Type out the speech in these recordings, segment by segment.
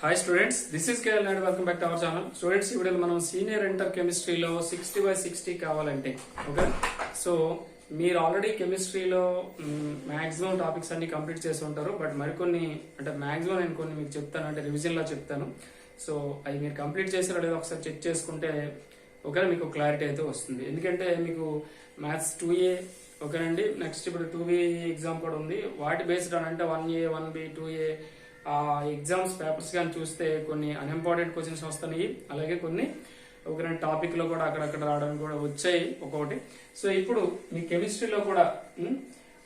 Hi students this is K L Naidu welcome back to our channel students ఇప్పుడు మనం senior inter కెమిస్ట్రీలో sixty by sixty కావాలంటే okay so మీరు already కెమిస్ట్రీలో maximum topics అన్ని complete చేసి ఉంటారు. బట్ మరికొన్ని అంటే మాక్సిమం నేను కొన్ని మీకు చెప్తాను అంటే రివిజన్లో చెప్తాను. సో అవి మీరు కంప్లీట్ చేసారో లేదో ఒకసారి చెక్ చేసుకుంటే ఒకవేళ మీకు క్లారిటీ అయితే వస్తుంది. ఎందుకంటే మీకు మ్యాథ్స్ టూ ఏ ఓకేనండి నెక్స్ట్ ఇప్పుడు టూ బి ఎగ్జామ్ కూడా ఉంది. వాటి బేస్డ్ అని అంటే one A one B two A exams papers కానీ చూస్తే కొన్ని అన్ఇంపార్టెంట్ క్వశ్చన్స్ వస్తున్నాయి. అలాగే కొన్ని ఒక రెండు టాపిక్లో కూడా అక్కడక్కడ రావడానికి కూడా వచ్చాయి ఒక్కొక్కటి. సో ఇప్పుడు మీ కెమిస్ట్రీలో కూడా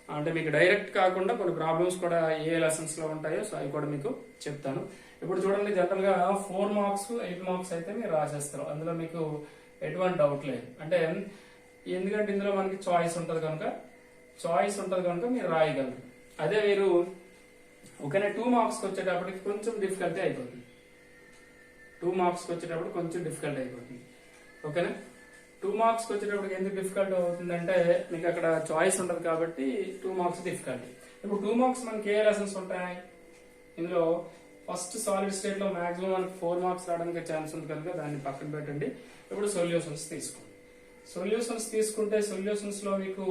అంటే మీకు డైరెక్ట్ కాకుండా కొన్ని ప్రాబ్లమ్స్ కూడా ఏ లెసన్స్లో ఉంటాయో సో అవి కూడా మీకు చెప్తాను. ఇప్పుడు చూడండి జనరల్గా ఫోర్ మార్క్స్ ఎయిట్ మార్క్స్ అయితే మీరు రాసేస్తారు. అందులో మీకు ఎటువంటి డౌట్ లేదు. అంటే ఎందుకంటే ఇందులో మనకి చాయిస్ ఉంటది కనుక చాయిస్ ఉంటది కనుక మీరు రాయగలరు. అదే మీరు ఓకేనా టూ మార్క్స్ వచ్చేటప్పటికి కొంచెం డిఫికల్టీ అయిపోతుంది టూ మార్క్స్ వచ్చేటప్పుడు కొంచెం డిఫికల్ట్ అయిపోతుంది ఓకేనా? టూ మార్క్స్ వచ్చేటప్పటికి ఎందుకు డిఫికల్ట్ అవుతుందంటే మీకు అక్కడ చాయిస్ ఉండదు కాబట్టి టూ మార్క్స్ డిఫికల్టీ ఇప్పుడు టూ మార్క్స్ మనకి ఏ లెసన్స్ ఉంటాయి? ఇందులో ఫస్ట్ సాలిడ్ స్టేట్లో మాక్సిమం మనకి ఫోర్ మార్క్స్ రావడానికి ఛాన్స్ ఉంది కనుక దాన్ని పక్కన పెట్టండి. ఇప్పుడు సొల్యూషన్స్ తీసుకోండి. సొల్యూషన్స్ తీసుకుంటే సొల్యూషన్స్లో మీకు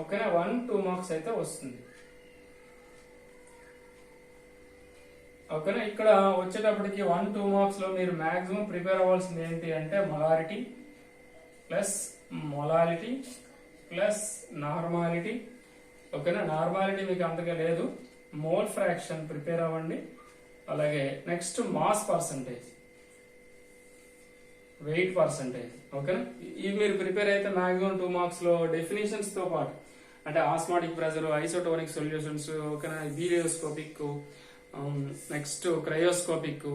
ఓకేనా? వన్ టూ మార్క్స్ అయితే వస్తుంది. ఓకేనా ఇక్కడ వచ్చేటప్పటికి వన్ టూ మార్క్స్లో మీరు మాక్సిమం ప్రిపేర్ అవ్వాల్సింది ఏంటి అంటే molarity plus molality plus normality ఓకేనా? నార్మాలిటీ మీకు అంతగా లేదు. మోల్ ఫ్రాక్షన్ ప్రిపేర్ అవ్వండి. అలాగే next mass percentage weight percentage ఓకేనా? ఇవి మీరు ప్రిపేర్ అయితే మాక్సిమం టూ మార్క్స్లో డెఫినేషన్స్తో పాటు అంటే ఆస్మాటిక్ ప్రెజర్ ఐసోటోనిక్ సొల్యూషన్స్ ఓకేనా? బీరియోస్కోపిక్ నెక్స్ట్ క్రయోస్కోపిక్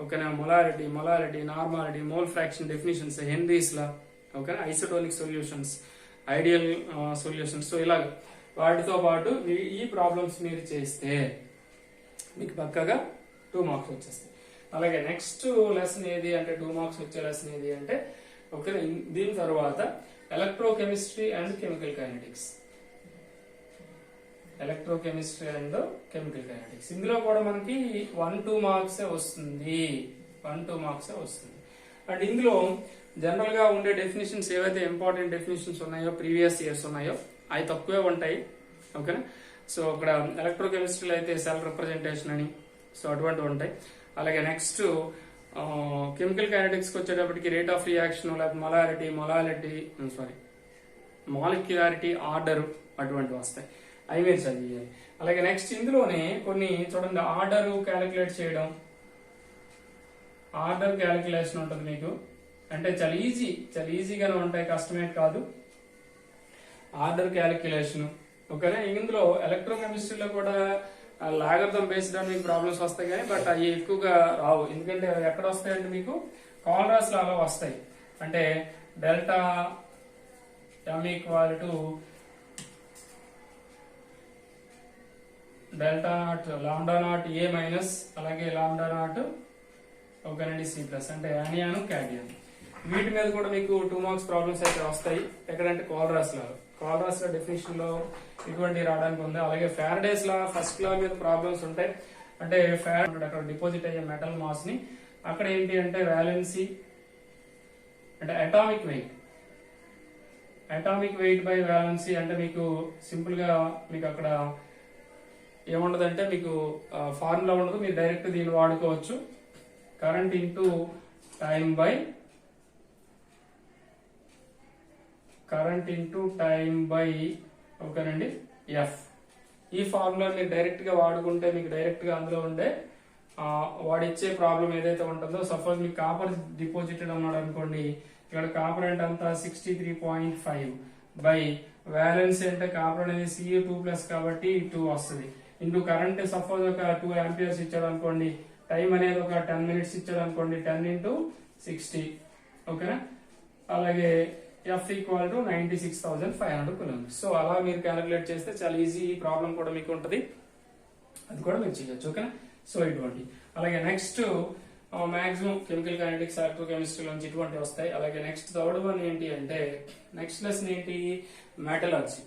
ఓకేనా? Molarity molarity normality mole fraction definitions Henry's law ఓకేనా? Isotonic solutions ideal solutions so ఇలాగ. వాటితో పాటు ఈ- ఈ ప్రాబ్లమ్స్ మీరు చేస్తే మీకు పక్కగా టూ మార్క్స్ వచ్చేస్తాయి. అలాగే నెక్స్ట్ లెసన్ ఏది అంటే టూ మార్క్స్ వచ్చే లెసన్ ఏది అంటే ఓకే దీని తర్వాత electrochemistry and chemical kinetics electrochemistry and chemical kinetics. ఇందులో కూడా మనకి వన్ టూ మార్క్స్ వస్తుంది. వన్ టూ మార్క్స్ వస్తుంది. అండ్ ఇందులో జనరల్గా ఉండే డెఫినేషన్స్ ఏవైతే ఇంపార్టెంట్ డెఫినేషన్స్ ఉన్నాయో ప్రీవియస్ ఇయర్స్ ఉన్నాయో అవి తక్కువే ఉంటాయి. ఓకేనా? సో అక్కడ ఎలక్ట్రోకెమిస్ట్రీలో అయితే సెల్ రిప్రజెంటేషన్ అని సో అటువంటివి ఉంటాయి. అలాగే నెక్స్ట్ కెమికల్ కైనటిక్స్కి వచ్చేటప్పటికి రేట్ ఆఫ్ రియాక్షన్ లేకపోతే molarity molality sorry molecularity order అటువంటివి వస్తాయి. అవి చదివేయాలి అలాగే నెక్స్ట్ ఇందులోనే కొన్ని చూడండి ఆర్డర్ క్యాలిక్యులేట్ చేయడం. ఆర్డర్ క్యాలిక్యులేషన్ ఉంటుంది మీకు. అంటే చాలా ఈజీ చాలా ఈజీగానే ఉంటాయి కష్టమే కాదు. ఆర్డర్ క్యాలిక్యులేషన్ ఓకేనా? ఇందులో ఎలక్ట్రోకెమిస్ట్రీలో కూడా లాగర్థం బేస్డ్ మీకు ప్రాబ్లమ్స్ వస్తాయి కానీ బట్ అవి ఎక్కువగా రావు. ఎందుకంటే ఎక్కడ వస్తాయంటే మీకు? కాలరాస్ లాగా వస్తాయి. అంటే delta M equal to delta nought lambda nought A minus అలాగే లాండా నాట్ ఒకనండి సి ప్లస్ అంటే యానియాను క్యాడియాన్ వీటి మీద కూడా మీకు టూ మార్క్స్ ప్రాబ్లమ్స్ అయితే వస్తాయి. ఎక్కడంటే కాల్రాస్ లా. కాల్రాస్ లా డెఫినేషన్లో ఇటువంటి రావడానికి ఉంది. అలాగే ఫ్యారడేస్ లా ఫస్ట్ లా మీద ప్రాబ్లమ్స్ ఉంటాయి. అంటే ఫార్ అక్కడ డిపాజిట్ అయ్యే మెటల్ మాస్ని. అక్కడ ఏంటి అంటే వ్యాలెన్సీ అంటే atomic weight atomic weight by valency అంటే మీకు సింపుల్గా మీకు అక్కడ ఏముండదంటే మీకు ఫార్ములా ఉండదు మీరు డైరెక్ట్ దీన్ని వాడుకోవచ్చు. Current into time by current into time by ఓకేనండి? ఎఫ్ ఈ ఫార్ములా మీరు డైరెక్ట్గా వాడుకుంటే మీకు డైరెక్ట్గా అందులో ఉండే వాడిచ్చే ప్రాబ్లం ఏదైతే ఉంటుందో సపోజ్ మీకు కాపర్ డిపాజిటెడ్ అన్నాడు అనుకోండి ఇక్కడ కాపర్ అంటే అంతా sixty three point five by valence అంటే కాపర్ అనేది సిఏ టూ ప్లస్ కాబట్టి టూ వస్తుంది. ఇంటూ కరెంట్ సపోజ్ ఒక టూ ఆంపియర్స్ ఇచ్చాడు అనుకోండి టైం అనేది ఒక టెన్ మినిట్స్ ఇచ్చాడు అనుకోండి టెన్ ఇంటూ సిక్స్టీ ఓకేనా అలాగే F equal to ninety six thousand five hundred kilometres so అలా మీరు క్యాలిక్యులేట్ చేస్తే చాలా ఈజీ ఈ ప్రాబ్లం కూడా మీకు ఉంటుంది. అది కూడా మీరు చేయొచ్చు ఓకేనా సో ఇటువంటి. అలాగే next maximum chemical kinetics electrochemistry నుంచి ఇటువంటి వస్తాయి. అలాగే నెక్స్ట్ థర్డ్ వన్ ఏంటి అంటే నెక్స్ట్ లెసన్ ఏంటి? మెటలర్జీ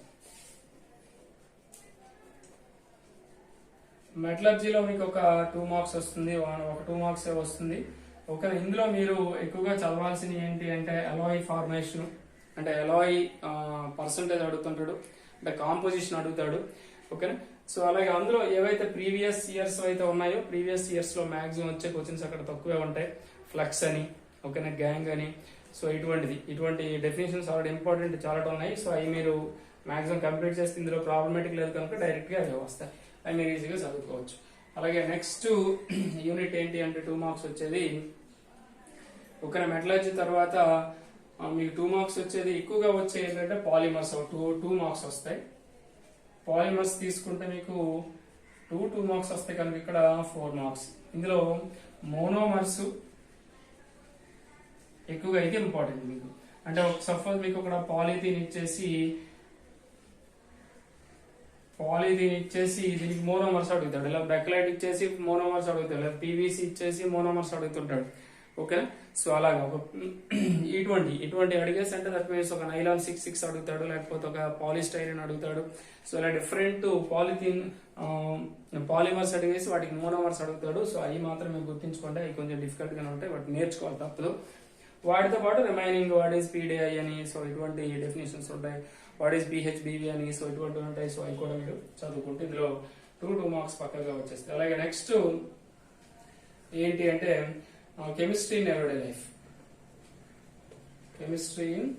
మెటలర్జీలో మీకు ఒక టూ మార్క్స్ వస్తుంది వన్- ఒక టూ మార్క్స్ వస్తుంది. ఒక ఇందులో మీరు ఎక్కువగా చదవాల్సింది ఏంటి అంటే ఎలాయ్ ఫార్మేషన్ అంటే ఎలాయ్ పర్సంటేజ్ అడుగుతుంటాడు అంటే కాంపోజిషన్ అడుగుతాడు ఓకేనా సో అలాగే అందులో ఏవైతే ప్రీవియస్ ఇయర్స్ అయితే ఉన్నాయో ప్రీవియస్ ఇయర్స్లో మాక్సిమం వచ్చే క్వశ్చన్స్ అక్కడ తక్కువే ఉంటాయి. ఫ్లక్స్ అని ఓకేనా గ్యాంగ్ అని. సో ఇటువంటిది. ఇటువంటి డెఫినేషన్స్ ఆల్రెడీ ఇంపార్టెంట్ చాలా ఉన్నాయి. సో అవి మీరు మాక్సిమం కంప్లీట్ చేస్తే ఇందులో ప్రాబ్లమేటిక్ లేదు కనుక డైరెక్ట్గా అవి వస్తాయి. అవి మీరు ఈజీగా చదువుకోవచ్చు అలాగే నెక్స్ట్ యూనిట్ ఏంటి అంటే టూ మార్క్స్ వచ్చేది ఒక మెటలర్జీ తర్వాత మీకు టూ మార్క్స్ వచ్చేది ఎక్కువగా వచ్చే ఏంటంటే పాలిమర్స్ టూ టూ మార్క్స్ వస్తాయి. పాలిమర్స్ తీసుకుంటే మీకు టూ టూ మార్క్స్ వస్తాయి కనుక ఇక్కడ ఫోర్ మార్క్స్ ఇందులో మోనోమర్స్ ఎక్కువగా అయితే ఇంపార్టెంట్ మీకు. అంటే సపోజ్ మీకు ఇక్కడ పాలిథీన్ ఇచ్చేసి పాలిథీన్ ఇచ్చేసి దీనికి మోనోమర్స్ అడుగుతాడు. ఇలా బెక్లైట్ ఇచ్చేసి మోనోమర్స్ అడుగుతాడు. లేదా పీవీసీ ఇచ్చేసి మోనోమర్స్ అడుగుతుంటాడు. ఓకేనా? సో అలాగా ఒక ఇటువంటి ఇటువంటి అడిగేసి అంటే దట్ మీన్స్ ఒక నైలాన్ సిక్స్ సిక్స్ అడుగుతాడు లేకపోతే ఒక పాలిస్టైరిన్ అడుగుతాడు. సో ఇలా డిఫరెంట్ పాలిథిన్ పాలిమర్స్ అడిగేసి వాటికి మోనోమర్స్ అడుగుతాడు. సో అవి మాత్రం మేము గుర్తించుకుంటే అవి కొంచెం డిఫికల్ట్గానే ఉంటాయి వాటి నేర్చుకోవాలి తప్పదు. వాటితో పాటు రిమైనింగ్ వాట్ ఈస్ పీడిఐ అని సో ఇటువంటి డెఫినేషన్స్ ఉంటాయి. వాట్ ఈస్ బిహెచ్బివి అని సో ఇటువంటివి ఉంటాయి. సో అవి కూడా మీరు చదువుకుంటే ఇందులో టూ టూ మార్క్స్ పక్కగా వచ్చేస్తాయి. అలాగే నెక్స్ట్ ఏంటి అంటే chemistry in everyday life chemistry in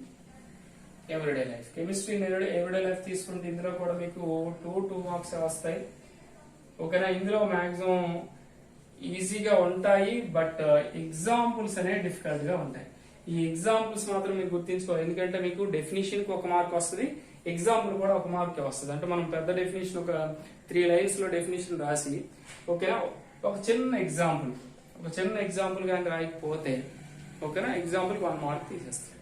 everyday life chemistry in everyday life తీసుకుంటే ఇందులో కూడా మీకు టూ టూ మార్క్స్ వస్తాయి. ఓకేనా? ఇందులో మాక్సిమం ఈజీగా ఉంటాయి బట్ uh, ఎగ్జాంపుల్స్ అనేవి డిఫికల్ట్గా ఉంటాయి. ఈ ఎగ్జాంపుల్స్ మాత్రం మీరు గుర్తించుకోవాలి. ఎందుకంటే మీకు డెఫినేషన్కి ఒక మార్క్ వస్తుంది ఎగ్జాంపుల్ కూడా ఒక మార్క్ వస్తుంది. అంటే మనం పెద్ద డెఫినేషన్ ఒక త్రీ లైన్స్లో డెఫినేషన్ రాసి ఓకేనా? ఒక చిన్న ఎగ్జాంపుల్ ఒక చిన్న ఎగ్జాంపుల్ కానీ రాయకపోతే ఓకేనా? ఎగ్జాంపుల్ వన్ మార్క్ తీసేస్తారు.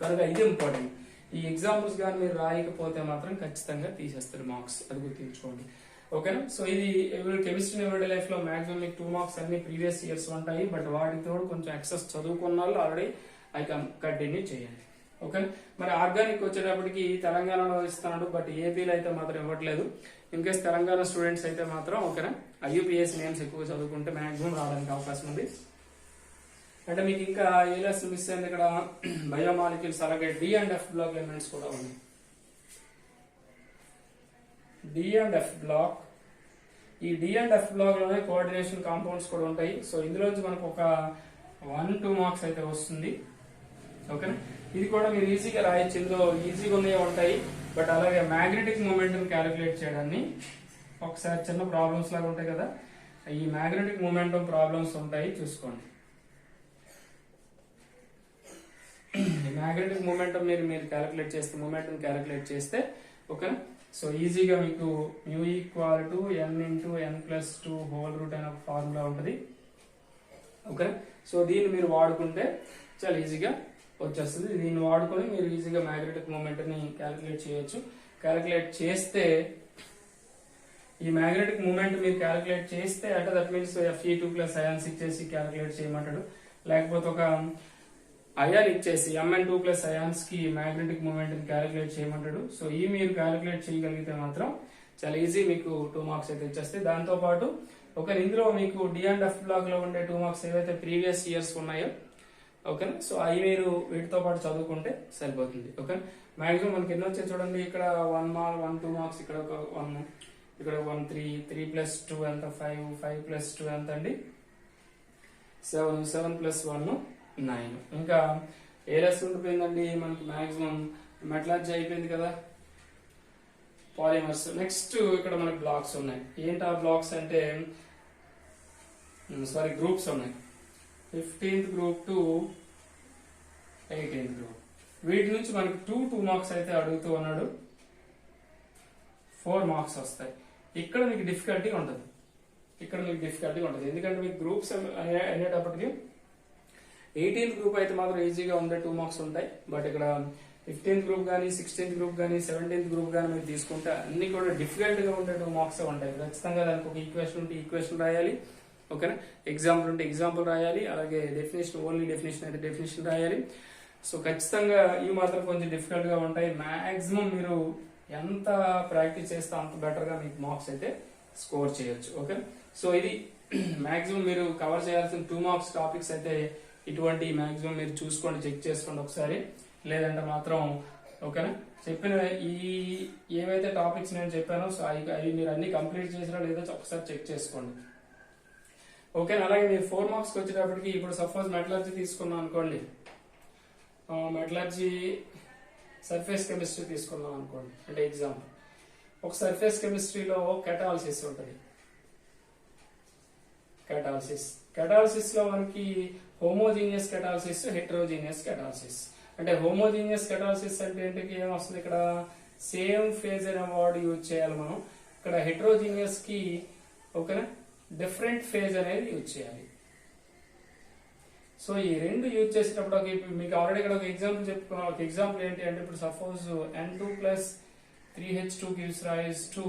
కనుక ఇది ఇంపార్టెంట్ ఈ ఎగ్జాంపుల్స్ కానీ మీరు రాయకపోతే మాత్రం ఖచ్చితంగా తీసేస్తారు మార్క్స్ అది గుర్తుంచుకోండి. ఓకేనా సో ఇది కెమిస్ట్రీ ఎవరి లైఫ్లో మాక్సిమం మీకు టూ మార్క్స్ అన్ని ప్రీవియస్ ఇయర్స్ ఉంటాయి. బట్ వాటితో కొంచెం ఎక్సెస్ చదువుకున్న వాళ్ళు ఆల్రెడీ ఐ కన్ కంటిన్యూ చేయండి ఓకే మరి ఆర్గానిక్ వచ్చేటప్పటికి తెలంగాణలో ఇస్తున్నాడు బట్ ఏపీలో అయితే మాత్రం ఇవ్వట్లేదు. ఇన్కేస్ తెలంగాణ స్టూడెంట్స్ అయితే మాత్రం ఓకేనా ఐయూపీఎస్ నేమ్స్ ఎక్కువ చదువుకుంటే మాక్సిమం రావడానికి అవకాశం ఉంది. అంటే మీకు ఇంకా ఏ మిస్ అయింది ఇక్కడ? బయోమాలిక్యూల్స్ అలాగే d and f block elements కూడా ఉన్నాయి. డి అండ్ ఎఫ్ బ్లాక్ ఈ డి అండ్ ఎఫ్ బ్లాక్లోనే కోఆర్డినేషన్ కాంపౌండ్స్ కూడా ఉంటాయి. సో ఇందులోంచి మనకు ఒక వన్ టూ మార్క్స్ అయితే వస్తుంది. ఓకేనా ఇది కూడా మీరు ఈజీగా రాయొచ్చు ఇందులో ఈజీగా ఉన్నాయి ఉంటాయి. బట్ అలాగే మ్యాగ్నెటిక్ మూమెంట్ క్యాలిక్యులేట్ చేయడాన్ని ఒకసారి చిన్న ప్రాబ్లమ్స్ లాగా ఉంటాయి కదా. ఈ మ్యాగ్నెటిక్ మూమెంటం ప్రాబ్లమ్స్ ఉంటాయి చూసుకోండి. మ్యాగ్నెటిక్ మూమెంటం మీరు మీరు క్యాలిక్యులేట్ చేస్తే మూమెంటం క్యాలిక్యులేట్ చేస్తే ఓకేనా సో ఈజీగా మీకు mu equal to n into n plus two whole root అనే ఒక ఫార్ములా ఉంటుంది. ఓకే సో దీన్ని మీరు వాడుకుంటే చాలా ఈజీగా వచ్చేస్తుంది. దీన్ని వాడుకొని మీరు ఈజీగా మ్యాగ్నెటిక్ మూమెంట్ని క్యాలిక్యులేట్ చేయొచ్చు. క్యాలిక్యులేట్ చేస్తే ఈ మ్యాగ్నెటిక్ మూమెంట్ మీరు క్యాలిక్యులేట్ చేస్తే అంటే that means FE two plus ions ఇచ్చేసి క్యాలిక్యులేట్ చేయమంటాడు. లేకపోతే ఒక అయాన్ ఇచ్చేసి ఎంఎన్ టూ ప్లస్ అయాన్స్కి మ్యాగ్నెటిక్ మూమెంట్ క్యాలిక్యులేట్ చేయమంటాడు. సో ఈ మీరు క్యాలిక్యులేట్ చేయగలిగితే మాత్రం చాలా ఈజీ మీకు టూ మార్క్స్ అయితే ఇచ్చేస్తే దాంతో పాటు ఒక ఇందులో మీకు డి అండ్ ఎఫ్ బ్లాక్లో ఉండే టూ మార్క్స్ ఏవైతే ప్రీవియస్ ఇయర్స్ ఉన్నాయో ఓకేనా సో అవి మీరు వీటితో పాటు చదువుకుంటే సరిపోతుంది ఓకే మాక్సిమం మనకి ఎన్ని వచ్చాయి చూడండి. ఇక్కడ one mark one two marks ఇక్కడ ఒక వన్ ఇక్కడ one three three plus two ఎంత? ఫైవ్ ఫైవ్ ప్లస్ టూ ఎంత అండి? Seven seven plus one nine. ఇంకా ఏ లెస్ ఉండిపోయిందండి? మనకి మాక్సిమం మెటలాజీ అయిపోయింది కదా. పాలిమర్స్ నెక్స్ట్ ఇక్కడ మనకి బ్లాక్స్ ఉన్నాయి. ఏంటి ఆ బ్లాక్స్ అంటే సారీ గ్రూప్స్ ఉన్నాయి. Fifteenth group to eighteenth group వీటి నుంచి మనకి టూ టూ మార్క్స్ అయితే అడుగుతూ ఉన్నాడు. ఫోర్ మార్క్స్ వస్తాయి. ఇక్కడ మీకు డిఫికల్టీ ఉంటుంది. ఇక్కడ మీకు డిఫికల్టీ ఉంటుంది. ఎందుకంటే మీకు గ్రూప్స్ అనేటప్పటికి ఎయిటీన్త్ గ్రూప్ అయితే మాత్రం ఈజీగా ఉండే టూ మార్క్స్ ఉంటాయి. బట్ ఇక్కడ ఫిఫ్టీన్త్ గ్రూప్ కానీ సిక్స్టీన్త్ గ్రూప్ కానీ సెవెంటీన్త్ గ్రూప్ కానీ మీరు తీసుకుంటే అన్ని కూడా డిఫికల్ట్గా ఉండే టూ మార్క్స్ ఉంటాయి. ఖచ్చితంగా దానికి ఒక ఈక్వేషన్ ఉంటే ఈక్వేషన్ రాయాలి. ఓకేనా ఎగ్జాంపుల్ ఉంటే ఎగ్జాంపుల్ రాయాలి. అలాగే డెఫినేషన్ ఓన్లీ డెఫినేషన్ అయితే డెఫినేషన్ రాయాలి. సో ఖచ్చితంగా ఇవి మాత్రం కొంచెం డిఫికల్ట్గా ఉంటాయి. మాక్సిమం మీరు ఎంత ప్రాక్టీస్ చేస్తే అంత బెటర్గా మీకు మార్క్స్ అయితే స్కోర్ చేయొచ్చు. ఓకే సో ఇది మాక్సిమం మీరు కవర్ చేయాల్సిన టూ మార్క్స్ టాపిక్స్ అయితే ఇటువంటి మాక్సిమం మీరు చూసుకోండి చెక్ చేసుకోండి ఒకసారి. లేదంటే మాత్రం ఓకేనా చెప్పిన ఈ ఏవైతే టాపిక్స్ నేను చెప్పానో సో అవి అవి మీరు అన్ని కంప్లీట్ చేసినా లేదో ఒకసారి చెక్ చేసుకోండి. ఓకే అలాగే మీరు ఫోర్ మార్క్స్కి వచ్చేటప్పటికి ఇప్పుడు సపోజ్ మెటలర్జీ తీసుకున్నాం అనుకోండి. మెటలర్జీ సర్ఫేస్ కెమిస్ట్రీ తీసుకున్నాం అనుకోండి. అంటే ఎగ్జాంపుల్ ఒక సర్ఫేస్ కెమిస్ట్రీలో కెటాలసిస్ ఉంటుంది. కెటాలసిస్ కెటాలసిస్లో మనకి హోమోజీనియస్ కెటాలసిస్ హెట్రోజీనియస్ కెటాలసిస్. అంటే హోమోజీనియస్ కెటాలసిస్ అంటే ఏంటికి ఏం వస్తుంది ఇక్కడ? సేమ్ ఫేజ్ అనే వర్డ్ యూజ్ చేయాలి మనం. ఇక్కడ హెట్రోజీనియస్కి ఓకేనా? డిఫరెంట్ ఫేజ్ అనేది యూజ్ చేయాలి. సో ఈ రెండు యూజ్ చేసేటప్పుడు ఒక ఇప్పుడు మీకు ఆల్రెడీ ఇక్కడ ఒక ఎగ్జాంపుల్ చెప్పుకున్నాం. ఒక ఎగ్జాంపుల్ ఏంటి అంటే ఇప్పుడు suppose N two plus three H two gives rise to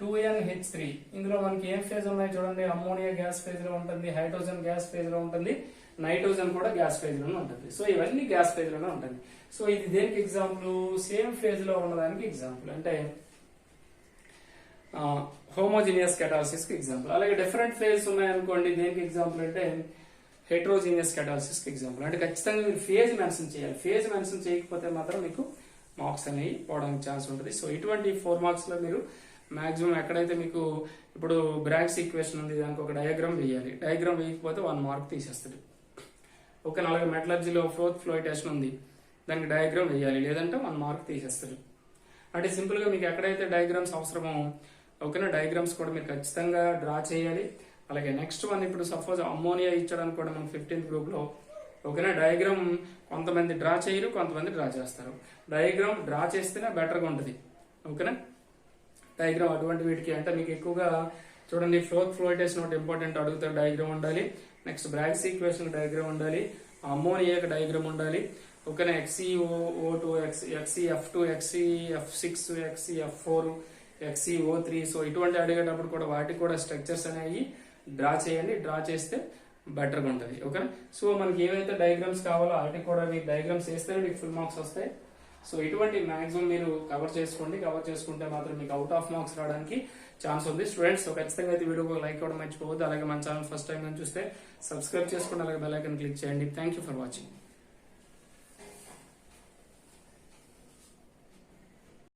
two N H three ఇందులో మనకి ఏం ఫేజ్ ఉన్నాయి చూడండి? అమ్మోనియా గ్యాస్ ఫేజ్లో ఉంటుంది హైడ్రోజన్ గ్యాస్ ఫేజ్లో ఉంటుంది నైట్రోజన్ కూడా గ్యాస్ ఫేజ్లోనే ఉంటుంది. సో ఇవన్నీ గ్యాస్ ఫేజ్లోనే ఉంటుంది. సో ఇది దేనికి ఎగ్జాంపుల్ సేమ్ ఫేజ్లో ఉన్నదానికి ఎగ్జాంపుల్ అంటే హోమోజీనియస్ కెటాలసిస్కి ఎగ్జాంపుల్ అలాగే డిఫరెంట్ ఫేజ్ ఉన్నాయనుకోండి దేనికి ఎగ్జాంపుల్ అంటే హెట్రోజీనియస్ కెటాలసిస్కి ఎగ్జాంపుల్ అంటే ఖచ్చితంగా మీరు ఫేజ్ మెన్షన్ చేయాలి. ఫేజ్ మెన్షన్ చేయకపోతే మాత్రం మీకు మార్క్స్ అనేవి పోవడానికి ఛాన్స్ ఉంటుంది. సో ఇటువంటి ఫోర్ మార్క్స్లో మీరు మాక్సిమం ఎక్కడైతే మీకు ఇప్పుడు బ్రాంక్స్ ఈక్వేషన్ ఉంది దానికి ఒక డయాగ్రామ్ వేయాలి. డయాగ్రామ్ వేయకపోతే వన్ మార్క్ తీసేస్తాడు ఓకే అలాగే మెటలర్జీలో ఫోర్త్ ఫ్లోయిటేషన్ ఉంది. దానికి డయాగ్రామ్ వేయాలి. లేదంటే వన్ మార్క్ తీసేస్తారు. అంటే సింపుల్గా మీకు ఎక్కడైతే డయాగ్రామ్స్ అవసరమో ఓకేనా డయాగ్రామ్స్ కూడా మీరు ఖచ్చితంగా డ్రా చేయాలి. అలాగే నెక్స్ట్ వన్ ఇప్పుడు సపోజ్ అమ్మోనియా ఇచ్చడానికి కూడా మనం ఫిఫ్టీన్త్ గ్రూప్లో. ఓకేనా డయాగ్రామ్ కొంతమంది డ్రా చేయరు కొంతమంది డ్రా చేస్తారు. డయాగ్రామ్ డ్రా చేస్తేనే బెటర్గా ఉంటుంది. ఓకేనా? డయాగ్రామ్ అటువంటి వీటికి అంటే మీకు ఎక్కువగా చూడండి ఫ్లోత్ ఫ్లోటేషన్ ఒకటి ఇంపార్టెంట్ అడుగుతారు డయాగ్రామ్ ఉండాలి. నెక్స్ట్ బ్రాక్స్ ఈక్వేషన్ డయాగ్రామ్ ఉండాలి. అమ్మోనియాకి డయాగ్రామ్ ఉండాలి. ఓకేనా? XE O two X XE F two XE F six XE F four XE O three so ఇటువంటి అడిగేటప్పుడు కూడా వాటికి కూడా స్ట్రక్చర్స్ అనేవి డ్రా చేయండి. డ్రా చేస్తే బెటర్గా ఉంటుంది. ఓకేనా? సో మనకి ఏవైతే డయాగ్రామ్స్ కావాలో వాటికి కూడా మీకు డయాగ్రామ్స్ వేస్తేనే మీకు ఫుల్ మార్క్స్ వస్తాయి. సో ఇటువంటి మాక్సిమం మీరు కవర్ చేసుకోండి. కవర్ చేసుకుంటే మాత్రం మీకు అవుట్ ఆఫ్ మార్క్స్ రావడానికి ఛాన్స్ ఉంది. స్టూడెంట్స్ ఖచ్చితంగా అయితే వీడియో లైక్ అవ్వడం మర్చిపోవద్దు. అలాగే మన ఛానల్ ఫస్ట్ టైం చూస్తే సబ్స్క్రైబ్ చేసుకోండి అలాగే బెల్ ఐకన్ క్లిక్ చేయండి. Thank you for watching